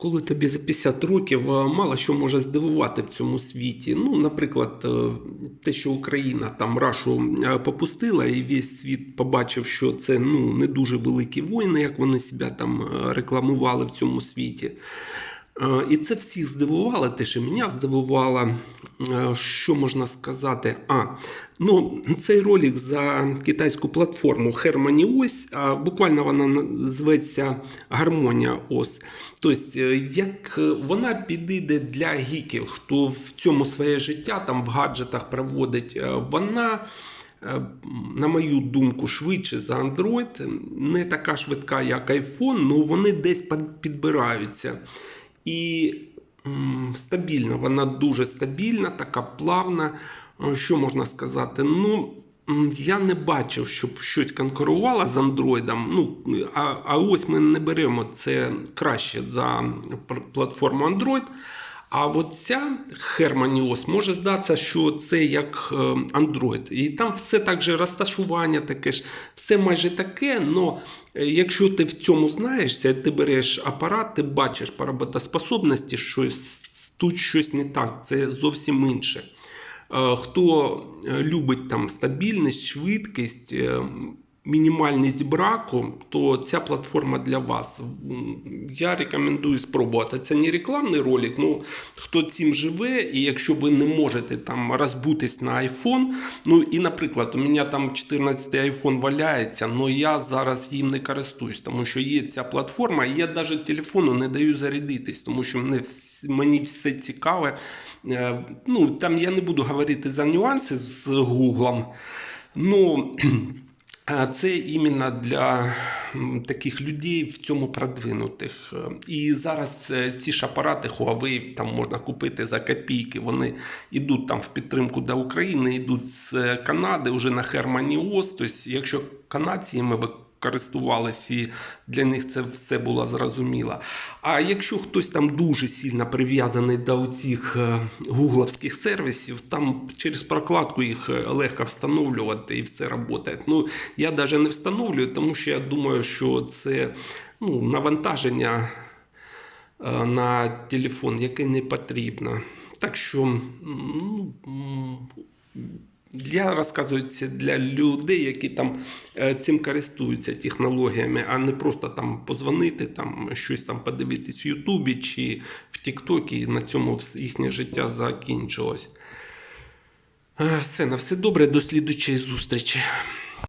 Коли тобі за 50 років мало що може здивувати в цьому світі. Ну, наприклад, е, те, що Україна там Рашу е, попустила, і весь світ побачив, що це ну, не дуже великі воїни, як вони себе там е, рекламували в цьому світі. Е, І це всіх здивувало, те, що мене здивувало. Е, Що можна сказати? А, ну, цей ролик за китайську платформу Hermony Ось, а буквально вона називається Гармонія Ос. Тобто, е, як вона підійде для гіків, хто в цьому своє життя там в гаджетах проводить, вона. На мою думку, швидше за Android, не така швидка, як iPhone, але вони десь підбираються. І стабільна, вона дуже стабільна, така плавна. Е, Що можна сказати? Ну, я не бачив, щоб щось конкурувало з Андроїдом. Ну, а, а ось ми не беремо це краще за платформу Android. А от ця Hermanios може здатися, що це як е, Android. І там все так же розташування таке ж, все майже таке. але якщо ти в цьому знаєшся, ти береш апарат, ти бачиш по роботоспособності, щось тут щось не так, це зовсім інше. Е, Хто е, любить там стабільність, швидкість, е, мінімальність браку, то ця платформа для вас. Я рекомендую спробувати. Це не рекламний ролик. Ну хто цим живе, і якщо ви не можете там розбутись на iPhone, ну і, наприклад, у мене там 14 iPhone валяється, але я зараз їм не користуюсь, тому що є ця платформа, і я навіть телефону не даю зарядитись, тому що мене вс- мені все цікаве. Е, Ну там я не буду говорити за нюанси з Гуглом. Ну, це іменно для таких людей в цьому продвинутих. І зараз е, ці ж апарати Huawei там можна купити за копійки. Вони йдуть там в підтримку до України, йдуть з Канади вже на Хермані OS. Тобто, якщо канадці ми користувалися, і для них це все було зрозуміло. А якщо хтось там дуже сильно прив'язаний до цих гугловських сервісів, там через прокладку їх е, легко встановлювати і все працює. Ну, я навіть не встановлюю, тому що я думаю, що це ну, навантаження е, на телефон, яке не потрібно. Так що ну, я розказую це для людей, які там е, цим користуються технологіями, а не просто там позвонити, там щось там подивитись в Ютубі чи в Тіктокі, і на цьому їхнє життя закінчилось. Е, Все, на все добре, до слідучої зустрічі.